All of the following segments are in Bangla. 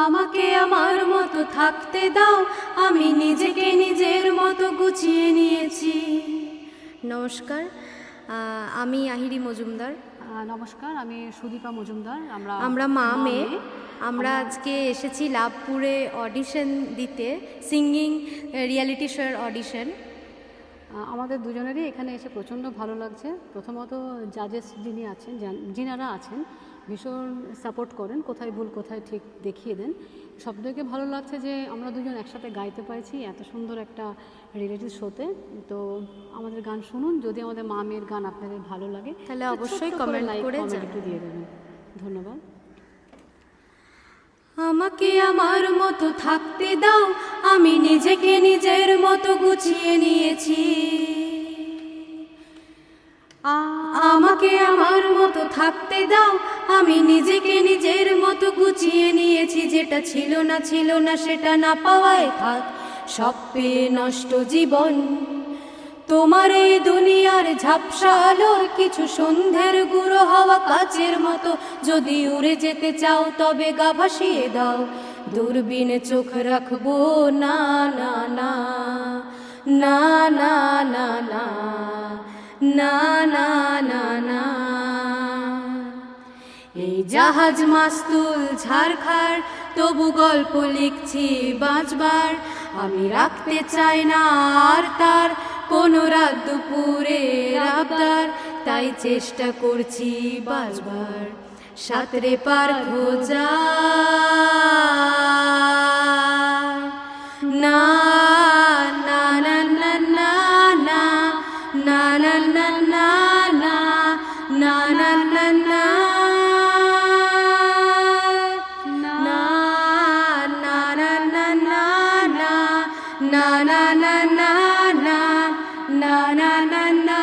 আমাকে আমার মতো থাকতে দাও। আমি নিজেকে নিজের মতো গুছিয়ে নিয়েছি। নমস্কার আমি আহিরি মজুমদার। নমস্কার আমি সুদীপা মজুমদার। আমরা আমরা মা মেয়ে। মেয়ে। আমরা আজকে এসেছি লাভপুরে অডিশন দিতে সিঙ্গিং রিয়ালিটি শোয়ের অডিশন। আমাদের দুজনেরই এখানে এসে প্রচণ্ড ভালো লাগছে। প্রথমত জাজেস যিনি আছেন যিনারা আছেন ভীষণ সাপোর্ট করেন কোথায় ভুল কোথায় ঠিক দেখিয়ে দেন। সব থেকে ভালো লাগছে যে আমরা দুজন একসাথে গাইতে পারছি এত সুন্দর একটা রিয়েলিটি শোতে তো আমাদের গান শুনুন যদি আমাদের মা মেয়ের গান আপনাদের ভালো লাগে তাহলে অবশ্যই কমেন্ট করে একটু দিয়ে দেবেন। ধন্যবাদ। আমাকে আমার মতো থাকতে দাও আমি নিজেকে নিজের মতো গুছিয়ে নিয়েছি। আমাকে আমার মতো থাকতে দাও আমি নিজেকে নিজের মতো গুছিয়ে নিয়েছি যেটা ছিল না ছিল না সেটা না পাওয়ায় থাক সব পেয়ে নষ্ট জীবন তোমার এই দুনিয়ার ঝাপসা আলোর কিছু সন্ধ্যের গুঁড়ো হওয়া কাচের মতো যদি উড়ে যেতে চাও তবে গা ভাসিয়ে দাও দূরবীনে চোখ রাখব না না না না না না না না না না না জাহাজ, মাস্তুল, ঝাড়খার, তবু গল্প লিখছি বাঁচবার। আমি রাখতে চাই না আর তার, কোনো রাত দুপুরে রাবদার তাই চেষ্টা করছি বাঁচবার। সাঁতরে পার খোঁজা। না না না না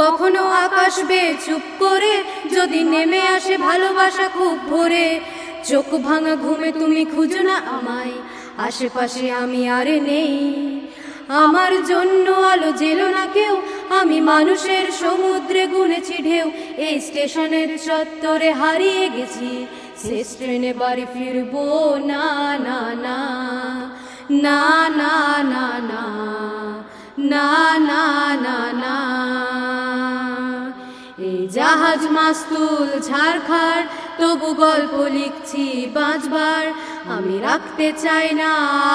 কখনো আকাশ বে চুপ করে, যদি নেমে আসে ভালোবাসা খুব ভোরে। চোখ ভাঙা ঘুমে তুমি খুঁজো না আমায়, আশেপাশে আমি আরে নেই। আমার জন্য আলো জেলো না কেউ, আমি মানুষের সমুদ্রে গুনেছি ঢেউ। এই স্টেশনের চত্বরে হারিয়ে গেছি, শেষ ট্রেনে বাড়ি ফিরবো না না না। না না না না না না না না। এই জাহাজ মাস্তুল ঝাড়খাড় তবু গল্প লিখছি বাঁচবার আমি রাখতে চাই না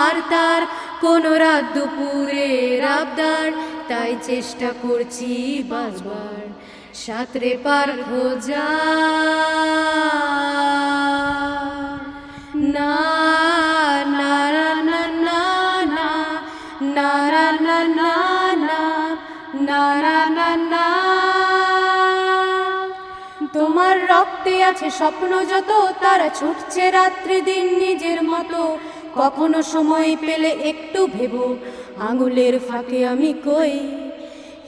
আর তার, কোনো রাত দুপুরে রাবদার তাই চেষ্টা করছি বাঁচবার সাঁতরে পার খোঁজা তোমার রক্তে আছে স্বপ্ন যত তারা ছুটছে রাত্রি দিন নিজের মতো কখনো সময় পেলে একটু ভেবো আঙুলের ফাঁকে আমি কই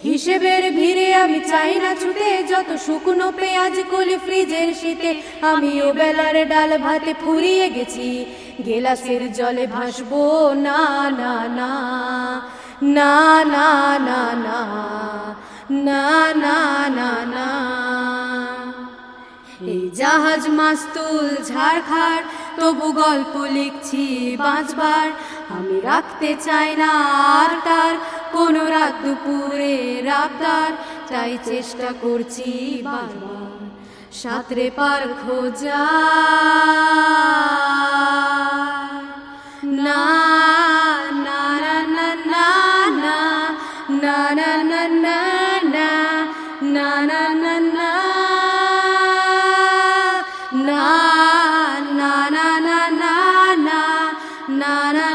হিসেবের ভিড়ে আমি চাই না ছুটে যত শুকনো পেঁয়াজ কলি ফ্রিজের শীতে আমি ও বেলার ডাল ভাতে ফুরিয়ে গেছি গেলাসের জলে ভাসবো না না না না না না না না না না না জাহাজ মাস্তুল ঝাড়খাড় তবু গল্প লিখছি বাঁচবার আমি রাখতে চাই না আর তার কোনো রাত দুপুরে রাবদার তাই চেষ্টা করছি বারবার সাঁতরে পার খোঁজা না না না না না না না না না না না না